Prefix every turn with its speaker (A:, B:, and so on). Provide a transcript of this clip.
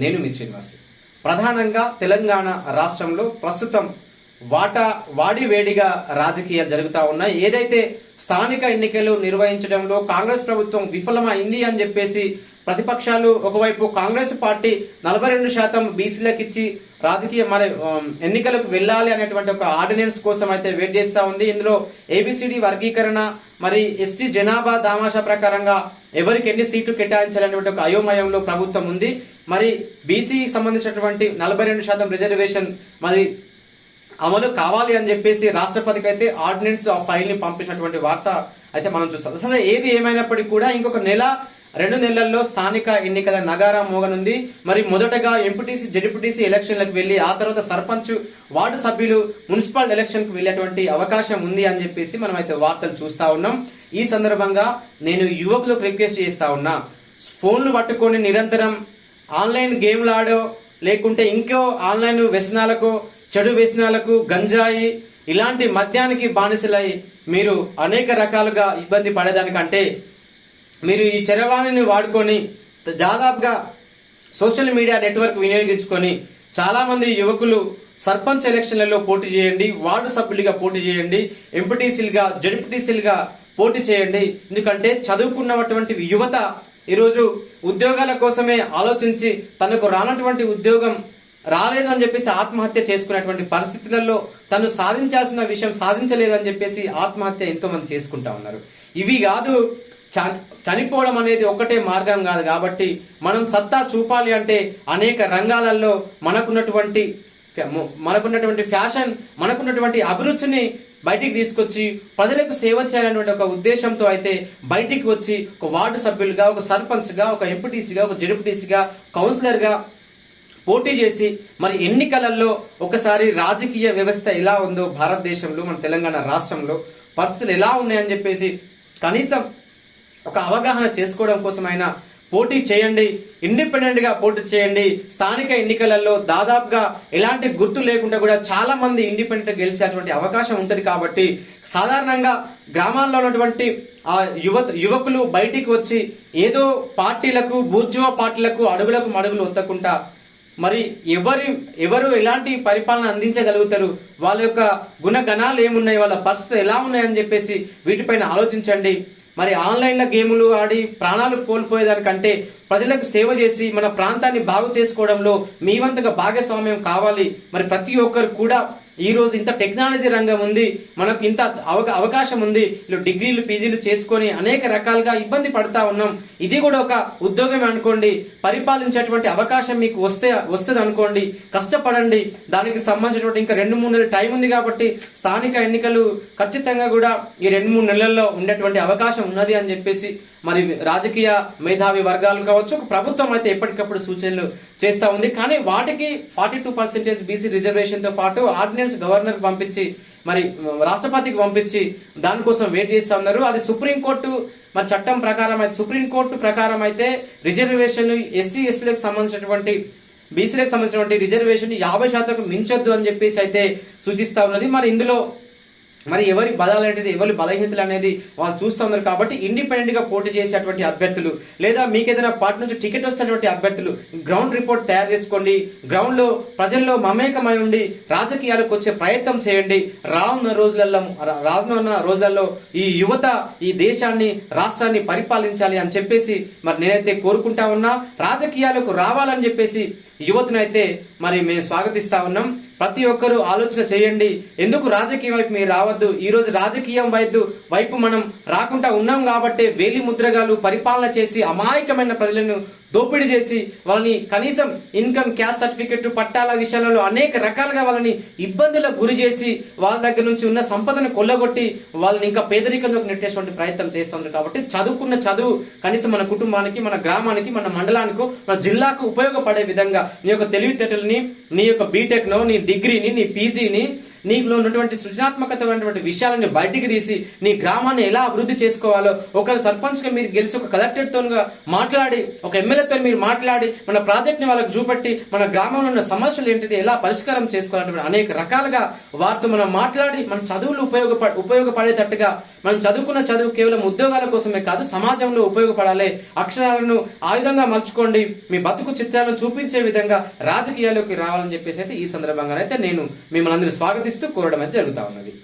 A: నేను మీ శ్రీనివాస్. ప్రధానంగా తెలంగాణ రాష్ట్రంలో ప్రస్తుతం వాటా వాడి వేడిగా రాజకీయాలు జరుగుతూ ఉన్నాయి. ఏదైతే స్థానిక ఎన్నికలు నిర్వహించడంలో కాంగ్రెస్ ప్రభుత్వం విఫలమైంది అని చెప్పేసి ప్రతిపక్షాలు ఒకవైపు కాంగ్రెస్ పార్టీ నలభై రెండు శాతం బీసీలకు ఇచ్చి రాజకీయ మరి ఎన్నికలకు వెళ్ళాలి అనేటువంటి ఒక ఆర్డినెన్స్ కోసం అయితే వెయిట్ చేస్తూ ఉంది. ఇందులో ఏబిసిడి వర్గీకరణ మరి ఎస్టీ జనాభా దామాషా ప్రకారంగా ఎవరికి ఎన్ని సీట్లు కేటాయించాలనేటువంటి ఒక అయోమయంలో ప్రభుత్వం ఉంది. మరి బీసీ సంబంధించినటువంటి నలభై రెండు శాతం రిజర్వేషన్ మరి అమలు కావాలి అని చెప్పేసి రాష్ట్రపతికి అయితే ఆర్డినెన్స్ ఆ ఫైల్ని పంపించినటువంటి వార్త అయితే మనం చూస్తాం. అసలు ఏది ఏమైనప్పటికీ కూడా ఇంకొక నెల రెండు నెలల్లో స్థానిక ఎన్నికల నగారా మోగనుంది. మరి మొదటగా ఎంపీటీసీ జడ్పీటీసీ ఎలక్షన్లకు వెళ్ళి ఆ తర్వాత సర్పంచ్ వార్డు సభ్యులు మున్సిపల్ ఎలక్షన్కు వెళ్ళేటువంటి అవకాశం ఉంది అని చెప్పేసి మనం అయితే వార్తలు చూస్తా ఉన్నాం. ఈ సందర్భంగా నేను యువకులకు రిక్వెస్ట్ చేస్తా ఉన్నా. ఫోన్లు పట్టుకొని నిరంతరం ఆన్లైన్ గేమ్లు ఆడో లేకుంటే ఇంకో ఆన్లైన్ వ్యసనాలకు చెడు వ్యసనాలకు గంజాయి ఇలాంటి మద్యానికి బానిసలై మీరు అనేక రకాలుగా ఇబ్బంది పడేదానికంటే మీరు ఈ చరవాణిని వాడుకొని దాదాపుగా సోషల్ మీడియా నెట్వర్క్ వినియోగించుకొని చాలామంది యువకులు సర్పంచ్ ఎలక్షన్లలో పోటీ చేయండి వార్డు సభ్యులుగా పోటీ చేయండి ఎంపీటీసీలుగా జడ్పీటీసీలుగా పోటీ చేయండి. ఎందుకంటే చదువుకున్నటువంటి యువత ఈరోజు ఉద్యోగాల కోసమే ఆలోచించి తనకు రానటువంటి ఉద్యోగం రాలేదని చెప్పేసి ఆత్మహత్య చేసుకునేటువంటి పరిస్థితులలో తను సాధించాల్సిన విషయం సాధించలేదని చెప్పేసి ఆత్మహత్య ఎంతో మంది చేసుకుంటా ఉన్నారు. ఇవి కాదు చనిపోవడం అనేది ఒక్కటే మార్గం కాదు కాబట్టి మనం సత్తా చూపాలి అంటే అనేక రంగాలలో మనకున్నటువంటి ఫ్యా- మనకున్నటువంటి ఫ్యాషన్ మనకున్నటువంటి అభిరుచిని బయటికి తీసుకొచ్చి ప్రజలకు సేవ చేయాలనేటువంటి ఒక ఉద్దేశంతో అయితే బయటికి వచ్చి ఒక వార్డు సభ్యులుగా ఒక సర్పంచ్గా ఒక ఎంపీటీసీగా ఒక జడ్పీటీసీగా కౌన్సిలర్గా పోటీ చేసి మరి ఎన్నికలలో ఒకసారి రాజకీయ వ్యవస్థ ఎలా ఉందో భారతదేశంలో మన తెలంగాణ రాష్ట్రంలో పరిస్థితులు ఎలా ఉన్నాయని చెప్పేసి కనీసం ఒక అవగాహన చేసుకోవడం కోసమైనా పోటీ చేయండి ఇండిపెండెంట్గా పోటీ చేయండి. స్థానిక ఎన్నికలలో దాదాపుగా ఎలాంటి గుర్తు లేకుండా కూడా చాలా మంది ఇండిపెండెంట్ గెలిచేటువంటి అవకాశం ఉంటుంది కాబట్టి సాధారణంగా గ్రామాల్లో ఉన్నటువంటి ఆ యువత యువకులు బయటికి వచ్చి ఏదో పార్టీలకు బూర్జువా పార్టీలకు అడుగులకు మడుగులు ఒత్తకుండా మరి ఎవరి ఎవరు ఎలాంటి పరిపాలన అందించగలుగుతారు? వాళ్ళ యొక్క గుణగణాలు ఏమున్నాయి? వాళ్ళ పరిస్థితులు ఎలా ఉన్నాయని చెప్పేసి వీటిపైన ఆలోచించండి. మరి ఆన్లైన్లో గేములు ఆడి ప్రాణాలు కోల్పోయేదానికంటే ప్రజలకు సేవ చేసి మన ప్రాంతాన్ని బాగు చేసుకోవడంలో మీ వంతుగా భాగస్వామ్యం కావాలి. మరి ప్రతి ఒక్కరు కూడా ఈ రోజు ఇంత టెక్నాలజీ రంగం ఉంది మనకు ఇంత అవక అవకాశం ఉంది ఇలా డిగ్రీలు పీజీలు చేసుకొని అనేక రకాలుగా ఇబ్బంది పడతా ఉన్నాం. ఇది కూడా ఒక ఉద్యోగం అనుకోండి పరిపాలించేటువంటి అవకాశం మీకు వస్తే వస్తుంది అనుకోండి కష్టపడండి. దానికి సంబంధించినటువంటి ఇంకా రెండు మూడు నెలలు టైం ఉంది కాబట్టి స్థానిక ఎన్నికలు ఖచ్చితంగా కూడా ఈ రెండు మూడు నెలల్లో ఉండేటువంటి అవకాశం ఉన్నది అని చెప్పేసి మరి రాజకీయ మేధావి వర్గాలు కావచ్చు ఒక ప్రభుత్వం అయితే ఎప్పటికప్పుడు సూచనలు చేస్తూ ఉంది. కానీ వాటికి ఫార్టీ టూ పర్సెంటేజ్ బీసీ రిజర్వేషన్తో పాటు ఆర్డినెన్స్ గవర్నర్ పంపించి మరి రాష్ట్రపతికి పంపించి దానికోసం వెయిట్ చేస్తా ఉన్నారు. అది సుప్రీంకోర్టు మరి చట్టం ప్రకారం అయితే సుప్రీంకోర్టు ప్రకారం అయితే రిజర్వేషన్ ఎస్సీ ఎస్టీలకు సంబంధించినటువంటి బీసీలకు సంబంధించినటువంటి రిజర్వేషన్ యాభై శాతం మించొద్దు అని చెప్పేసి అయితే సూచిస్తా ఉన్నది. మరి ఇందులో మరి ఎవరి బలాలు అనేది ఎవరి బలహీనతలు అనేది వాళ్ళు చూస్తూ ఉన్నారు కాబట్టి ఇండిపెండెంట్గా పోటీ చేసేటువంటి అభ్యర్థులు లేదా మీకు ఏదైనా పార్టీ నుంచి టికెట్ వస్తున్నటువంటి అభ్యర్థులు గ్రౌండ్ రిపోర్ట్ తయారు చేసుకోండి. గ్రౌండ్లో ప్రజల్లో మమేకమై ఉండి రాజకీయాలకు వచ్చే ప్రయత్నం చేయండి. రానున్న రోజులలో రానున్న రోజులలో ఈ యువత ఈ దేశాన్ని రాష్ట్రాన్ని పరిపాలించాలి అని చెప్పేసి మరి నేనైతే కోరుకుంటా ఉన్నా. రాజకీయాలకు రావాలని చెప్పేసి యువతనైతే మరి మేము స్వాగతిస్తా ఉన్నాం. ప్రతి ఒక్కరూ ఆలోచన చేయండి. ఎందుకు రాజకీయం వైపు మీరు రావద్దు? ఈ రోజు రాజకీయం వైద్యు వైపు మనం రాకుండా ఉన్నాం కాబట్టి వేలి ముద్రగాలు పరిపాలన చేసి అమాయకమైన ప్రజలను దోపిడీ చేసి వాళ్ళని కనీసం ఇన్కమ్ క్యాస్ట్ సర్టిఫికెట్ పట్టాల విషయాలలో అనేక రకాలుగా వాళ్ళని ఇబ్బందులకు గురి చేసి వాళ్ళ దగ్గర నుంచి ఉన్న సంపదను కొల్లగొట్టి వాళ్ళని ఇంకా పేదరికంలోకి నెట్టేటువంటి ప్రయత్నం చేస్తున్నారు కాబట్టి చదువుకున్న చదువు కనీసం మన కుటుంబానికి మన గ్రామానికి మన మండలానికి మన జిల్లాకు ఉపయోగపడే విధంగా నీ యొక్క తెలివితేటలని నీ యొక్క బీటెక్ను నీ డిగ్రీని నీ పీజీని నీకులో ఉన్నటువంటి సృజనాత్మకతమైనటువంటి విషయాలని బయటికి తీసి నీ గ్రామాన్ని ఎలా అభివృద్ధి చేసుకోవాలో ఒక సర్పంచ్గా మీరు గెలిచి ఒక కలెక్టర్తో మాట్లాడి ఒక ఎమ్మెల్యేతో మీరు మాట్లాడి మన ప్రాజెక్ట్ని వాళ్ళకి చూపెట్టి మన గ్రామంలో ఉన్న సమస్యలు ఏంటిది ఎలా పరిష్కారం చేసుకోవాలంటే అనేక రకాలుగా వారితో మనం మాట్లాడి మన చదువులు ఉపయోగప ఉపయోగపడేటట్టుగా మనం చదువుకున్న చదువు కేవలం ఉద్యోగాల కోసమే కాదు సమాజంలో ఉపయోగపడాలి. అక్షరాలను ఆయుధంగా మలుచుకోండి. మీ బతుకు చిత్రాలను చూపించే విధంగా రాజకీయాల్లోకి రావాలని చెప్పేసి అయితే ఈ సందర్భంగా అయితే నేను మిమ్మల్ని అందరూ స్వాగతిస్తూ కోరడం అయితే జరుగుతా ఉన్నది.